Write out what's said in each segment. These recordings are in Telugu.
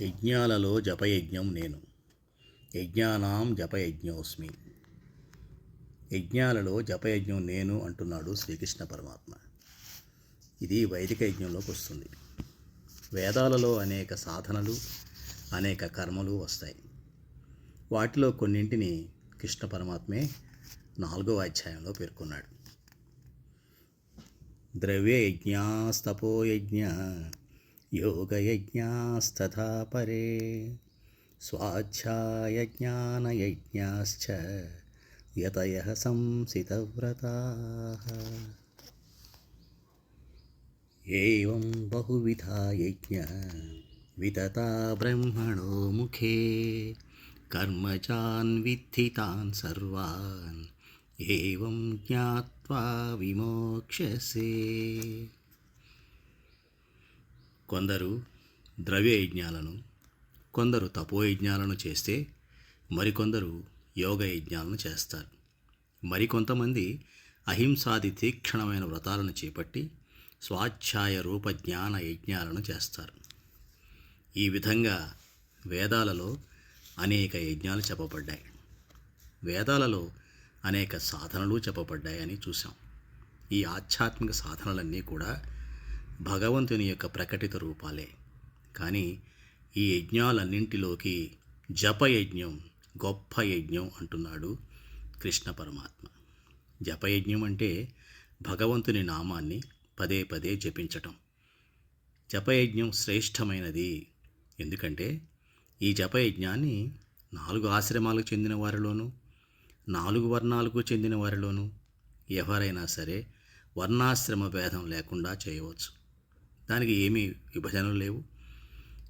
యజ్ఞాలలో జపయజ్ఞం నేను. యజ్ఞానాం జపయజ్ఞోస్మి. యజ్ఞాలలో జపయజ్ఞం నేను అంటున్నాడు శ్రీకృష్ణ పరమాత్మ. ఇది వైదిక యజ్ఞంలోకి వస్తుంది. వేదాలలో అనేక సాధనలు అనేక కర్మలు వస్తాయి. వాటిలో కొన్నింటిని కృష్ణ పరమాత్మే నాలుగో అధ్యాయంలో పేర్కొన్నాడు. ద్రవ్య యజ్ఞాస్తపోయజ్ఞ योगयज्ञास्तथा परे स्वाध्यायज्ञानयज्ञाश्च यतयः संसितव्रताः। एवं बहुविधा यज्ञ वितता ब्रह्मणो मुखे कर्मजान् वित्थितान् सर्वान् एवं ज्ञात्वा विमोक्षसे కొందరు ద్రవ్య యజ్ఞాలను కొందరు తపోయజ్ఞాలను చేస్తే మరికొందరు యోగ యజ్ఞాలను చేస్తారు. మరికొంతమంది అహింసాది తీక్షణమైన వ్రతాలను చేపట్టి స్వాధ్యాయ రూప జ్ఞాన యజ్ఞాలను చేస్తారు. ఈ విధంగా వేదాలలో అనేక యజ్ఞాలు చెప్పబడ్డాయి. వేదాలలో అనేక సాధనలు చెప్పబడ్డాయని చూసాం ఈ ఆధ్యాత్మిక సాధనలన్నీ కూడా భగవంతుని యొక్క ప్రకటిత రూపాలే. కానీ ఈ యజ్ఞాలన్నింటిలోకి జపయజ్ఞం గొప్ప యజ్ఞం అంటున్నాడు కృష్ణ పరమాత్మ. జపయజ్ఞం అంటే భగవంతుని నామాన్ని పదే పదే జపించటం. జపయజ్ఞం శ్రేష్టమైనది. ఎందుకంటే ఈ జపయజ్ఞాన్ని నాలుగు ఆశ్రమాలకు చెందిన వారిలోనూ నాలుగు వర్ణాలకు చెందిన వారిలోనూ ఎవరైనా సరే వర్ణాశ్రమ భేదం లేకుండా చేయవచ్చు. దానికి ఏమీ విభజనలు లేవు.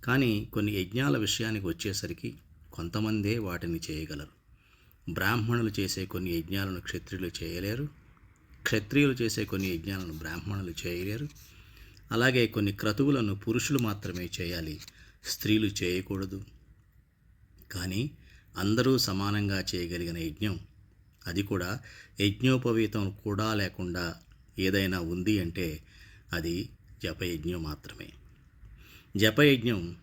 కానీ కొన్ని యజ్ఞాల విషయానికి వచ్చేసరికి కొంతమందే వాటిని చేయగలరు. బ్రాహ్మణులు చేసే కొన్ని యజ్ఞాలను క్షత్రియులు చేయలేరు. క్షత్రియులు చేసే కొన్ని యజ్ఞాలను బ్రాహ్మణులు చేయలేరు. అలాగే కొన్ని క్రతువులను పురుషులు మాత్రమే చేయాలి. స్త్రీలు చేయకూడదు. కానీ అందరూ సమానంగా చేయగలిగిన యజ్ఞం అది కూడా యజ్ఞోపవీతం కూడా లేకుండా ఏదైనా ఉంది అంటే అది జపయజ్ఞం మాత్రమే. జపయజ్ఞం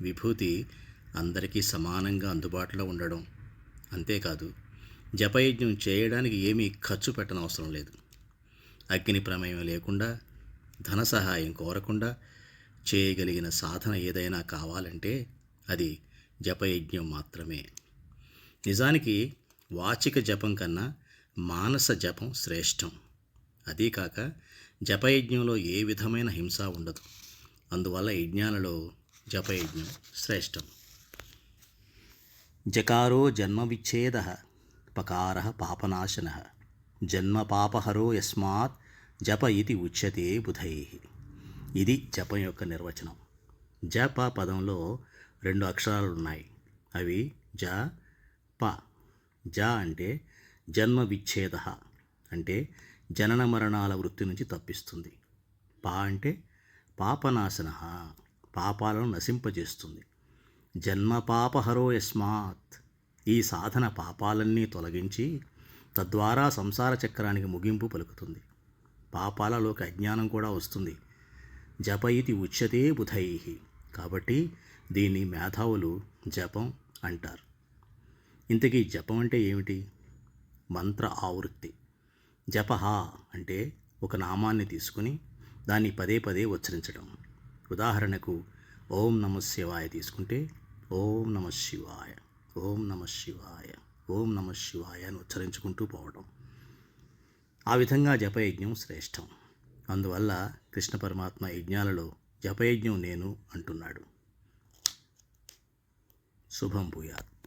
విభూతి అందరికీ సమానంగా అందుబాటులో ఉండడం అంతేకాదు జపయజ్ఞం చేయడానికి ఏమీ ఖర్చు పెట్టనవసరం లేదు. అగ్ని ప్రమేయం లేకుండా ధన సహాయం కోరకుండా చేయగలిగిన సాధన ఏదైనా కావాలంటే అది జపయజ్ఞం మాత్రమే. నిజానికి వాచిక జపం కన్నా మానస జపం శ్రేష్టం. అదీ కాక జపయజ్ఞంలో ఏ విధమైన హింస ఉండదు. అందువల్ల యజ్ఞాలలో జపయజ్ఞం శ్రేష్టం. జకారో జన్మ విచ్ఛేద పకార పాపనాశన. జన్మ పాపహరో యస్మాత్ జప ఇది ఉచ్యతే బుధై. ఇది జపం యొక్క నిర్వచనం. జప పదంలో రెండు అక్షరాలు ఉన్నాయి. అవి జ ప. జ అంటే జన్మ విచ్ఛేద అంటే జనన మరణాల వృత్తి నుంచి తప్పిస్తుంది. పా అంటే పాపనాశన పాపాలను నశింపజేస్తుంది. జన్మ పాపహరో యస్మాత్. ఈ సాధన పాపాలన్నీ తొలగించి తద్వారా సంసార చక్రానికి ముగింపు పలుకుతుంది. పాపాలలోకి అజ్ఞానం కూడా వస్తుంది. జప ఇది ఉచ్యతే బుధై. కాబట్టి దీన్ని మేధావులు జపం అంటారు. ఇంతకీ జపం అంటే ఏమిటి? మంత్ర ఆవృత్తి. జపహ అంటే ఒక నామాన్ని తీసుకుని దాన్ని పదే పదే ఉచ్చరించడం. ఉదాహరణకు ఓం నమ శివాయ తీసుకుంటే ఓం నమ శివాయ ఓం నమ శివాయ ఓం నమ శివాయ అని ఉచ్చరించుకుంటూ పోవడం. ఆ విధంగా జపయజ్ఞం శ్రేష్టం. అందువల్ల కృష్ణ పరమాత్మ యజ్ఞాలలో జపయజ్ఞం నేను అంటున్నాడు. శుభం భూయాత్.